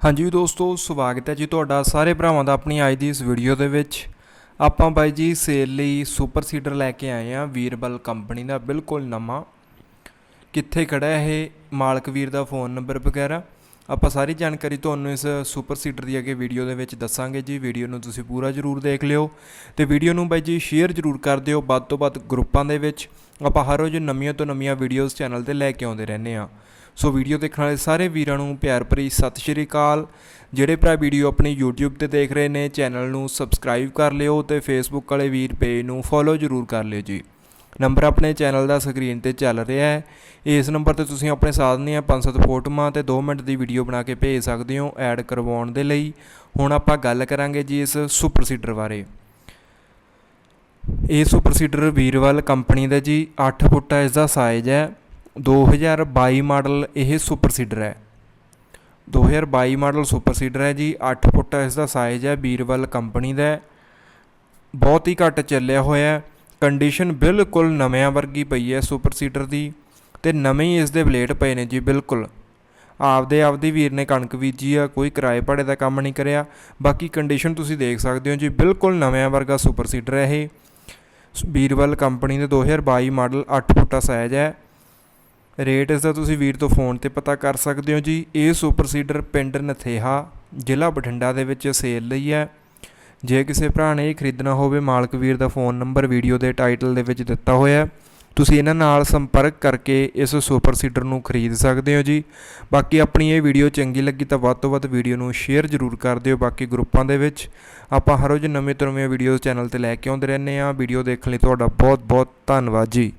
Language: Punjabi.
ਹਾਂਜੀ ਦੋਸਤੋ, ਸਵਾਗਤ ਹੈ ਜੀ ਤੁਹਾਡਾ ਸਾਰੇ ਭਰਾਵਾਂ ਦਾ ਆਪਣੀ ਅੱਜ ਦੀ ਇਸ ਵੀਡੀਓ ਦੇ ਵਿੱਚ। ਆਪਾਂ ਬਾਈ ਜੀ ਸੇਲ ਲਈ ਸੁਪਰ ਸੀਡਰ ਲੈ ਕੇ ਆਏ ਆ ਵੀਰਬਲ ਕੰਪਨੀ ਦਾ ਬਿਲਕੁਲ ਨਵਾਂ। ਕਿੱਥੇ ਖੜਾ ਇਹ ਮਾਲਕ ਵੀਰ ਦਾ ਫੋਨ ਨੰਬਰ ਵਗੈਰਾ? ਆਪਾਂ ਸਾਰੀ ਜਾਣਕਾਰੀ ਤੁਹਾਨੂੰ ਇਸ ਸੁਪਰ ਸੀਡਰ ਦੀ ਅੱਗੇ ਵੀਡੀਓ ਦੇ ਵਿੱਚ ਦੱਸਾਂਗੇ ਜੀ। ਵੀਡੀਓ ਨੂੰ ਤੁਸੀਂ ਪੂਰਾ ਜ਼ਰੂਰ ਦੇਖ ਲਿਓ ਤੇ ਵੀਡੀਓ ਨੂੰ ਬਾਈ ਜੀ ਸ਼ੇਅਰ ਜ਼ਰੂਰ ਕਰ ਦਿਓ। ਵੱਧ ਤੋਂ ਵੱਧ ਗਰੁੱਪਾਂ ਦੇ ਵਿੱਚ ਆਪਾਂ ਹਰ ਰੋਜ਼ ਨਵੀਆਂ ਤੋਂ ਨਵੀਆਂ ਵੀਡੀਓਜ਼ ਚੈਨਲ ਤੇ ਲੈ ਕੇ ਆਉਂਦੇ ਰਹਿੰਦੇ ਆ ਸੋ ਵੀਡੀਓ ਦੇਖਣ ਵਾਲੇ ਸਾਰੇ ਵੀਰਾਂ ਨੂੰ ਪਿਆਰ ਭਰੀ ਸਤਿ ਸ਼੍ਰੀ ਅਕਾਲ। ਜਿਹੜੇ ਭਰਾ ਵੀਡੀਓ ਆਪਣੀ YouTube ਤੇ ਦੇਖ ਰਹੇ ਨੇ, ਚੈਨਲ ਨੂੰ ਸਬਸਕ੍ਰਾਈਬ ਕਰ ਲਿਓ ਤੇ Facebook ਵਾਲੇ ਵੀਰ ਪੇਜ ਨੂੰ ਫੋਲੋ ਜ਼ਰੂਰ ਕਰ ਲਿਓ ਜੀ। ਨੰਬਰ ਆਪਣੇ ਚੈਨਲ ਦਾ ਸਕਰੀਨ ਤੇ ਚੱਲ ਰਿਹਾ ਹੈ। ਇਸ ਨੰਬਰ ਤੇ ਤੁਸੀਂ ਆਪਣੇ ਸਾਥ ਦੀਆਂ 5-7 ਫੋਟੋਆਂ ਤੇ 2 ਮਿੰਟ ਦੀ ਵੀਡੀਓ ਬਣਾ ਕੇ ਭੇਜ ਸਕਦੇ ਹੋ ਐਡ ਕਰਵਾਉਣ ਦੇ ਲਈ। ਹੁਣ ਆਪਾਂ ਗੱਲ ਕਰਾਂਗੇ ਜੀ ਇਸ ਸੁਪਰ ਸੀਡਰ ਬਾਰੇ। ਇਹ ਸੁਪਰ ਸੀਡਰ ਵੀਰਵਲ ਕੰਪਨੀ ਦਾ ਜੀ 8 ਫੁੱਟ ਇਸ ਦਾ ਸਾਈਜ਼ ਹੈ। 2022 ਮਾਡਲ ਇਹ ਸੁਪਰ ਸੀਡਰ ਹੈ। 2022 ਮਾਡਲ ਸੁਪਰ ਸੀਡਰ ਹੈ ਜੀ 8 ਫੁੱਟ ਇਸ ਦਾ ਸਾਈਜ਼ ਹੈ, ਬੀਰਵਲ ਕੰਪਨੀ ਦਾ ਬਹੁਤ ਹੀ ਘੱਟ ਚੱਲਿਆ ਹੋਇਆ ਹੈ। ਕੰਡੀਸ਼ਨ ਬਿਲਕੁਲ ਨਵਿਆਂ ਵਰਗੀ ਪਈ ਹੈ ਸੁਪਰ ਸੀਡਰ ਦੀ ਤੇ ਨਵੇਂ ਹੀ ਇਸ ਦੇ ਬਲੇਡ ਪਏ ਨੇ ਜੀ, ਬਿਲਕੁਲ। ਆਪਦੇ ਆਪਦੀ ਵੀਰ ਨੇ ਕਣਕ ਬੀਜੀ ਆ, ਕੋਈ ਕਿਰਾਏ ਭਾੜੇ ਦਾ ਕੰਮ ਨਹੀਂ ਕਰਿਆ। ਬਾਕੀ ਕੰਡੀਸ਼ਨ ਤੁਸੀਂ ਦੇਖ ਸਕਦੇ ਹੋ ਜੀ, ਬਿਲਕੁਲ ਨਵਿਆਂ ਵਰਗਾ ਸੁਪਰ ਸੀਡਰ ਹੈ ਇਹ। ਵੀਰਵਲ ਕੰਪਨੀ ਦੇ 2022 ਮਾਡਲ 8 ਫੁੱਟਾ ਸਾਈਜ਼ ਹੈ। ਰੇਟ ਇਸ ਦਾ ਤੁਸੀਂ ਵੀਰ ਤੋਂ ਫੋਨ ਤੇ ਪਤਾ ਕਰ ਸਕਦੇ ਹੋ ਜੀ। ਇਹ ਸੁਪਰ ਸੀਡਰ ਪਿੰਡ ਨਥੇਹਾ, ਜ਼ਿਲ੍ਹਾ ਬਠਿੰਡਾ ਦੇ ਵਿੱਚ ਸੇਲ ਲਈ ਹੈ। ਜੇ ਕਿਸੇ ਭਰਾ ਨੇ ਇਹ ਖਰੀਦਣਾ ਹੋਵੇ, ਮਾਲਕ ਵੀਰ ਦਾ ਫੋਨ ਨੰਬਰ ਵੀਡੀਓ ਦੇ ਟਾਈਟਲ ਦੇ ਵਿੱਚ ਦਿੱਤਾ ਹੋਇਆ ਹੈ। ਤੁਸੀਂ ਇਹਨਾਂ ਨਾਲ ਸੰਪਰਕ ਕਰਕੇ ਇਸ ਸੁਪਰ ਸੀਡਰ ਨੂੰ ਖਰੀਦ ਸਕਦੇ ਹੋ ਜੀ। ਬਾਕੀ ਆਪਣੀ ਇਹ ਵੀਡੀਓ ਚੰਗੀ ਲੱਗੀ ਤਾਂ ਵੱਧ ਤੋਂ ਵੱਧ ਵੀਡੀਓ ਨੂੰ ਸ਼ੇਅਰ ਜ਼ਰੂਰ ਕਰ ਦਿਓ ਬਾਕੀ ਗਰੁੱਪਾਂ ਦੇ ਵਿੱਚ। ਆਪਾਂ ਹਰ ਰੋਜ਼ ਨਵੇਂ ਤੋਂ ਨਵੇਂ ਵੀਡੀਓਜ਼ ਚੈਨਲ ਤੇ ਲੈ ਕੇ ਆਉਂਦੇ ਰਹਿੰਦੇ ਹਾਂ। ਵੀਡੀਓ ਦੇਖਣ ਲਈ ਤੁਹਾਡਾ ਬਹੁਤ ਬਹੁਤ ਧੰਨਵਾਦ ਜੀ।